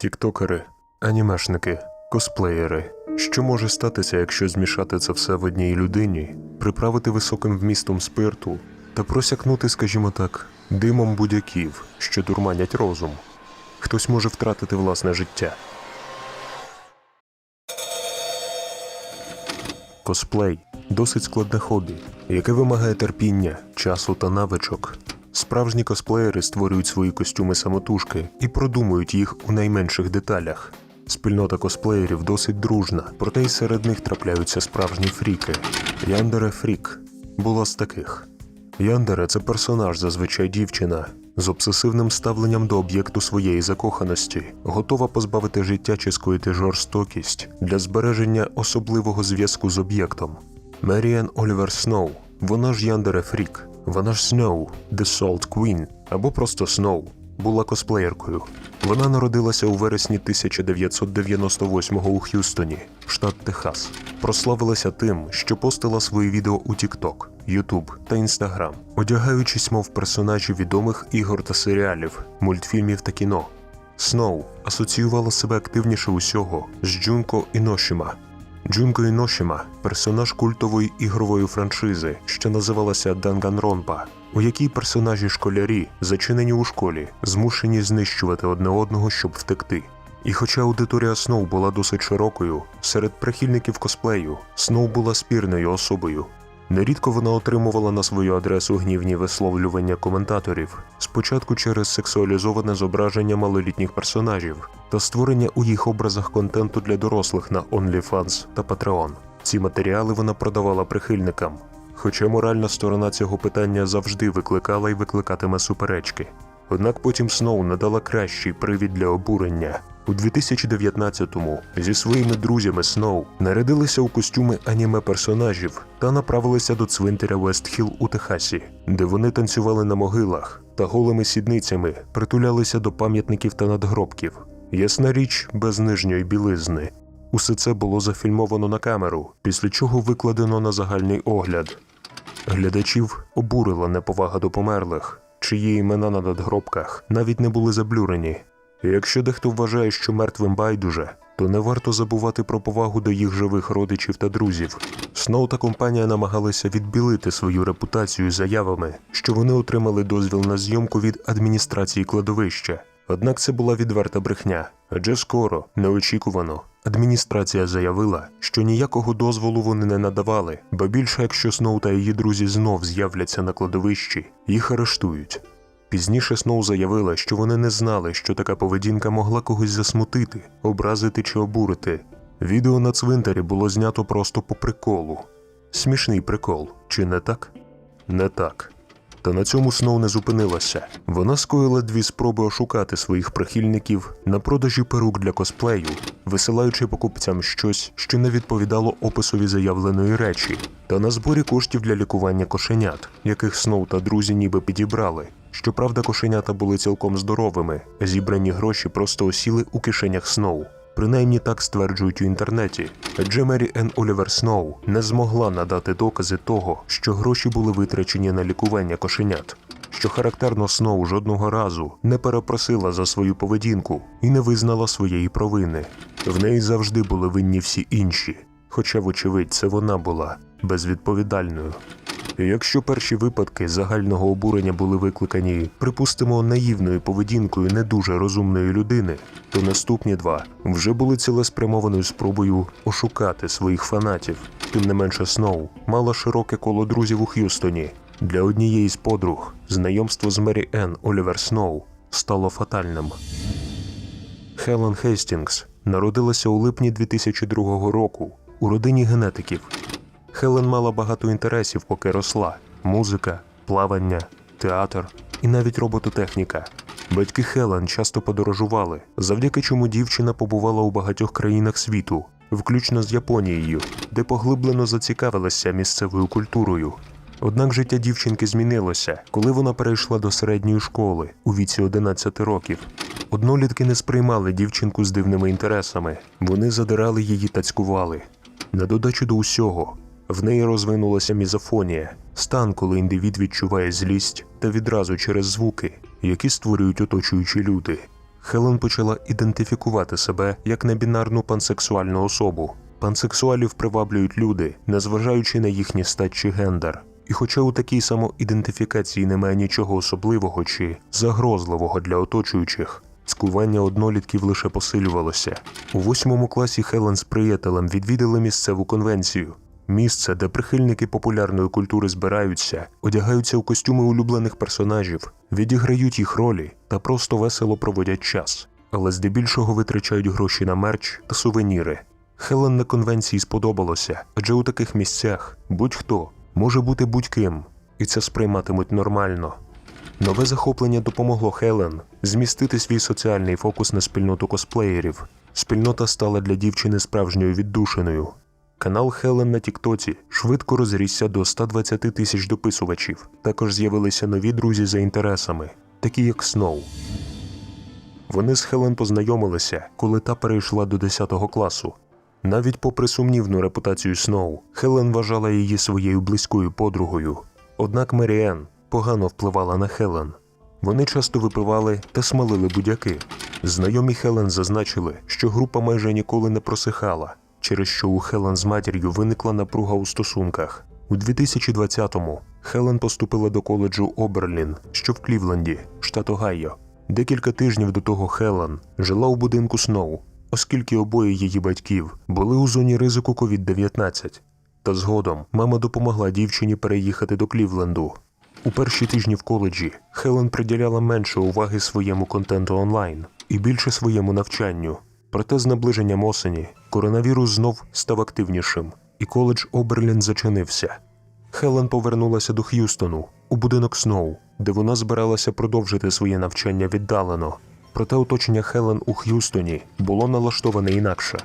Тіктокери, анімешники, косплеєри. Що може статися, якщо змішати це все в одній людині, приправити високим вмістом спирту та просякнути, скажімо так, димом будь-яків, що дурманять розум? Хтось може втратити власне життя. Косплей досить складне хобі, яке вимагає терпіння, часу та навичок. Справжні косплеєри створюють свої костюми самотужки і продумують їх у найменших деталях. Спільнота косплеєрів досить дружна, проте й серед них трапляються справжні фріки. Яндере Фрік була з таких. Яндере це персонаж, зазвичай дівчина, з обсесивним ставленням до об'єкту своєї закоханості, готова позбавити життя чи скоїти жорстокість для збереження особливого зв'язку з об'єктом. Меріан Олівер Сноу, вона ж Яндере Фрік, вона ж Сноу, The Salt Queen, або просто Сноу, була косплеєркою. Вона народилася у вересні 1998-го у Х'юстоні, штат Техас. Прославилася тим, що постила свої відео у TikTok, YouTube та Instagram, одягаючись, мов персонажі відомих ігор та серіалів, мультфільмів та кіно. Сноу асоціювала себе активніше усього з Джунко Іношіма. Джунко Іношіма – персонаж культової ігрової франшизи, що називалася Данганронпа, у якій персонажі школярі, зачинені у школі, змушені знищувати одне одного, щоб втекти. І хоча аудиторія Сноу була досить широкою, серед прихильників косплею Сноу була спірною особою. Нерідко вона отримувала на свою адресу гнівні висловлювання коментаторів, спочатку через сексуалізоване зображення малолітніх персонажів та створення у їх образах контенту для дорослих на OnlyFans та Patreon. Ці матеріали вона продавала прихильникам, хоча моральна сторона цього питання завжди викликала і викликатиме суперечки. Однак потім Сноу надала кращий привід для обурення. У 2019-му зі своїми друзями Сноу нарядилися у костюми аніме персонажів та направилися до цвинтаря Вестхіл у Техасі, де вони танцювали на могилах та голими сідницями притулялися до пам'ятників та надгробків. Ясна річ, без нижньої білизни. Усе це було зафільмовано на камеру, після чого викладено на загальний огляд. Глядачів обурила неповага до померлих, чиї імена на надгробках навіть не були заблюрені. Якщо дехто вважає, що мертвим байдуже, то не варто забувати про повагу до їх живих родичів та друзів. Сноу та компанія намагалися відбілити свою репутацію заявами, що вони отримали дозвіл на зйомку від адміністрації кладовища. Однак це була відверта брехня, адже скоро, неочікувано, адміністрація заявила, що ніякого дозволу вони не надавали, ба більше, якщо Сноу та її друзі знов з'являться на кладовищі, їх арештують. Пізніше Сноу заявила, що вони не знали, що така поведінка могла когось засмутити, образити чи обурити. Відео на цвинтарі було знято просто по приколу. Смішний прикол, чи не так? Не так. Та на цьому Сноу не зупинилася. Вона скоїла дві спроби ошукати своїх прихильників на продажі перук для косплею, висилаючи покупцям щось, що не відповідало описові заявленої речі, та на зборі коштів для лікування кошенят, яких Сноу та друзі ніби підібрали. Щоправда, кошенята були цілком здоровими, зібрані гроші просто осіли у кишенях Сноу. Принаймні так стверджують у інтернеті, адже Мері Енн Олівер Сноу не змогла надати докази того, що гроші були витрачені на лікування кошенят. Що характерно Сноу жодного разу не перепросила за свою поведінку і не визнала своєї провини. В неї завжди були винні всі інші, хоча, вочевидь, це вона була безвідповідальною. Якщо перші випадки загального обурення були викликані, припустимо, наївною поведінкою не дуже розумної людини, то наступні два вже були цілеспрямованою спробою ошукати своїх фанатів. Тим не менше, Сноу мала широке коло друзів у Х'юстоні. Для однієї з подруг знайомство з Мері Енн Олівер Сноу стало фатальним. Хелен Хейстінгс народилася у липні 2002 року у родині генетиків. Хелен мала багато інтересів, поки росла: музика, плавання, театр і навіть робототехніка. Батьки Хелен часто подорожували, завдяки чому дівчина побувала у багатьох країнах світу, включно з Японією, де поглиблено зацікавилася місцевою культурою. Однак життя дівчинки змінилося, коли вона перейшла до середньої школи у віці 11 років. Однолітки не сприймали дівчинку з дивними інтересами, вони задирали її та цькували. На додачу до усього, в неї розвинулася мізофонія, стан, коли індивід відчуває злість та відразу через звуки, які створюють оточуючі люди. Хелен почала ідентифікувати себе як небінарну пансексуальну особу. Пансексуалів приваблюють люди, незважаючи на їхній стать чи гендер. І хоча у такій самоідентифікації немає нічого особливого чи загрозливого для оточуючих, цькування однолітків лише посилювалося. У восьмому класі Хелен з приятелем відвідали місцеву конвенцію. Місце, де прихильники популярної культури збираються, одягаються у костюми улюблених персонажів, відіграють їх ролі та просто весело проводять час, але здебільшого витрачають гроші на мерч та сувеніри. Хелен на конвенції сподобалося, адже у таких місцях будь-хто може бути будь-ким, і це сприйматимуть нормально. Нове захоплення допомогло Хелен змістити свій соціальний фокус на спільноту косплеєрів. Спільнота стала для дівчини справжньою віддушиною. Канал Хелен на Тіктоці швидко розрісся до 120 тисяч дописувачів. Також з'явилися нові друзі за інтересами, такі як Сноу. Вони з Хелен познайомилися, коли та перейшла до 10 класу. Навіть попри сумнівну репутацію Сноу, Хелен вважала її своєю близькою подругою. Однак Меріен погано впливала на Хелен. Вони часто випивали та смалили будяки. Знайомі Хелен зазначили, що група майже ніколи не просихала, через що у Хелен з матір'ю виникла напруга у стосунках. У 2020-му Хелен поступила до коледжу Оберлін, що в Клівленді, штат Огайо. Декілька тижнів до того Хелен жила у будинку Сноу, оскільки обоє її батьків були у зоні ризику COVID-19. Та згодом мама допомогла дівчині переїхати до Клівленду. У перші тижні в коледжі Хелен приділяла менше уваги своєму контенту онлайн і більше своєму навчанню. Проте з наближенням осені коронавірус знов став активнішим, і коледж Оберлін зачинився. Хелен повернулася до Х'юстону у будинок Сноу, де вона збиралася продовжити своє навчання віддалено. Проте оточення Хелен у Х'юстоні було налаштоване інакше.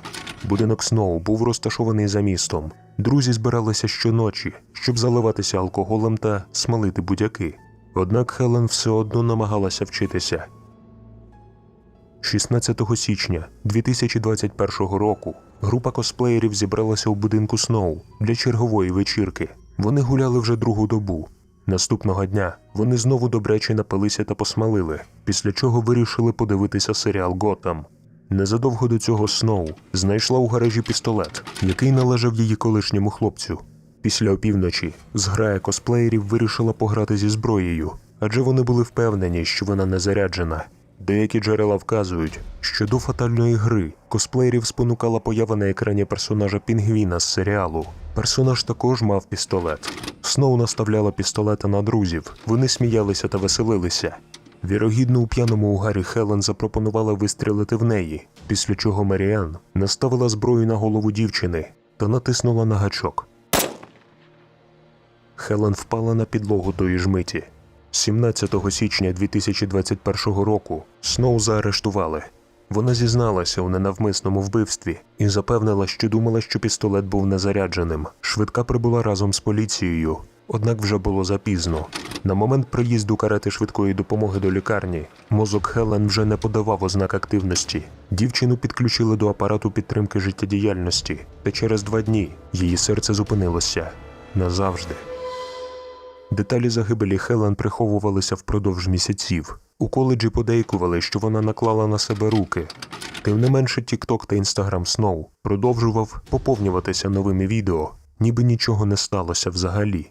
Будинок Сноу був розташований за містом. Друзі збиралися щоночі, щоб заливатися алкоголем та смалити будяки. Однак Хелен все одно намагалася вчитися. 16 січня 2021 року група косплеєрів зібралася у будинку Сноу для чергової вечірки. Вони гуляли вже другу добу. Наступного дня вони знову добряче напилися та посмалили, після чого вирішили подивитися серіал Готам. Незадовго до цього Сноу знайшла у гаражі пістолет, який належав її колишньому хлопцю. Після опівночі зграя косплеєрів вирішила пограти зі зброєю, адже вони були впевнені, що вона не заряджена. Деякі джерела вказують, що до фатальної гри косплеєрів спонукала поява на екрані персонажа Пінгвіна з серіалу. Персонаж також мав пістолет. Сноу наставляла пістолета на друзів, вони сміялися та веселилися. Вірогідно, у п'яному угарі Хелен запропонувала вистрілити в неї, після чого Маріан наставила зброю на голову дівчини та натиснула на гачок. Хелен впала на підлогу тої ж миті. 17 січня 2021 року Сноу заарештували. Вона зізналася у ненавмисному вбивстві і запевнила, що думала, що пістолет був незарядженим. Швидка прибула разом з поліцією, однак вже було запізно. На момент приїзду карети швидкої допомоги до лікарні мозок Хелен вже не подавав ознак активності. Дівчину підключили до апарату підтримки життєдіяльності, та через два дні її серце зупинилося назавжди. Деталі загибелі Хелен приховувалися впродовж місяців. У коледжі подейкували, що вона наклала на себе руки. Тим не менше, TikTok та Instagram Сноу продовжував поповнюватися новими відео, ніби нічого не сталося взагалі.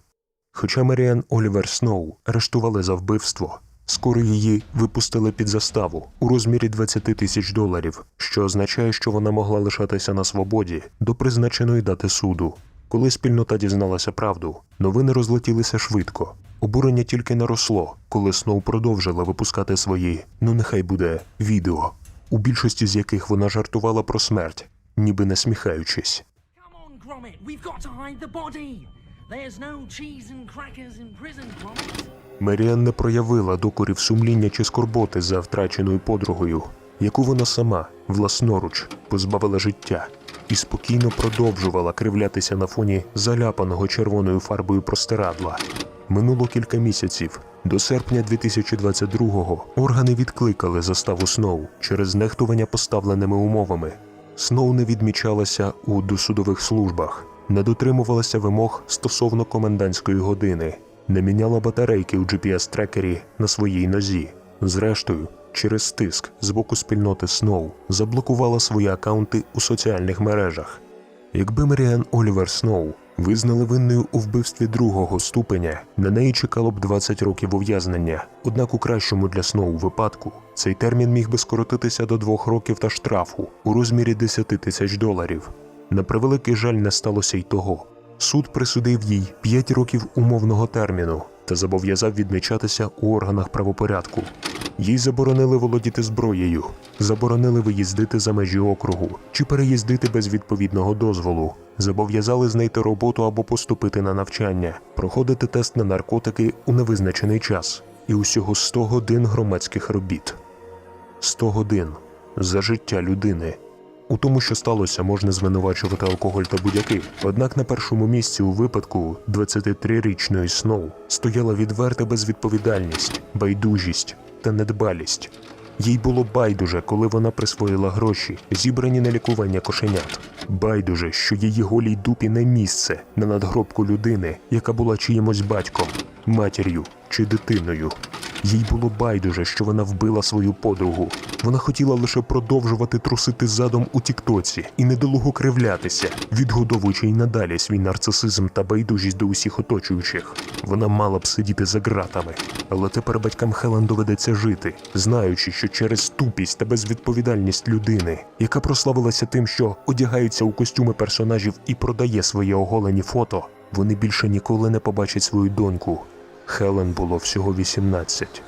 Хоча Маріан Олівер Сноу арештували за вбивство, скоро її випустили під заставу у розмірі 20 тисяч доларів, що означає, що вона могла лишатися на свободі до призначеної дати суду. Коли спільнота дізналася правду, новини розлетілися швидко. Обурення тільки наросло, коли Сноу продовжила випускати свої, ну нехай буде, відео, у більшості з яких вона жартувала про смерть, ніби насміхаючись. Меріан не проявила докорів сумління чи скорботи за втраченою подругою, яку вона сама власноруч позбавила життя, і спокійно продовжувала кривлятися на фоні заляпаного червоною фарбою простирадла. Минуло кілька місяців. До серпня 2022-го органи відкликали заставу Сноу через нехтування поставленими умовами. Сноу не відмічалася у досудових службах, не дотримувалася вимог стосовно комендантської години, не міняла батарейки у GPS-трекері на своїй нозі. Зрештою, через тиск з боку спільноти Сноу заблокувала свої акаунти у соціальних мережах. Якби Меріан Олівер Сноу визнали винною у вбивстві другого ступеня, на неї чекало б 20 років ув'язнення. Однак у кращому для Сноу випадку цей термін міг би скоротитися до двох років та штрафу у розмірі 10 тисяч доларів. На превеликий жаль, не сталося й того. Суд присудив їй 5 років умовного терміну та зобов'язав відмічатися у органах правопорядку. Їй заборонили володіти зброєю, заборонили виїздити за межі округу чи переїздити без відповідного дозволу, зобов'язали знайти роботу або поступити на навчання, проходити тест на наркотики у невизначений час і усього 100 годин громадських робіт. 100 годин за життя людини. У тому, що сталося, можна звинувачувати алкоголь та будь-яки. Однак на першому місці у випадку 23-річної Сноу стояла відверта безвідповідальність, байдужість та недбалість. Їй було байдуже, коли вона присвоїла гроші, зібрані на лікування кошенят. Байдуже, що її голій дупі не місце на надгробку людини, яка була чиїмось батьком, матір'ю чи дитиною. Їй було байдуже, що вона вбила свою подругу. Вона хотіла лише продовжувати трусити задом у тіктоці і недолуго кривлятися, відгодовуючи й надалі свій нарцисизм та байдужість до усіх оточуючих. Вона мала б сидіти за ґратами, але тепер батькам Хелен доведеться жити, знаючи, що через тупість та безвідповідальність людини, яка прославилася тим, що одягається у костюми персонажів і продає свої оголені фото, вони більше ніколи не побачать свою доньку. Хелен було всього 18.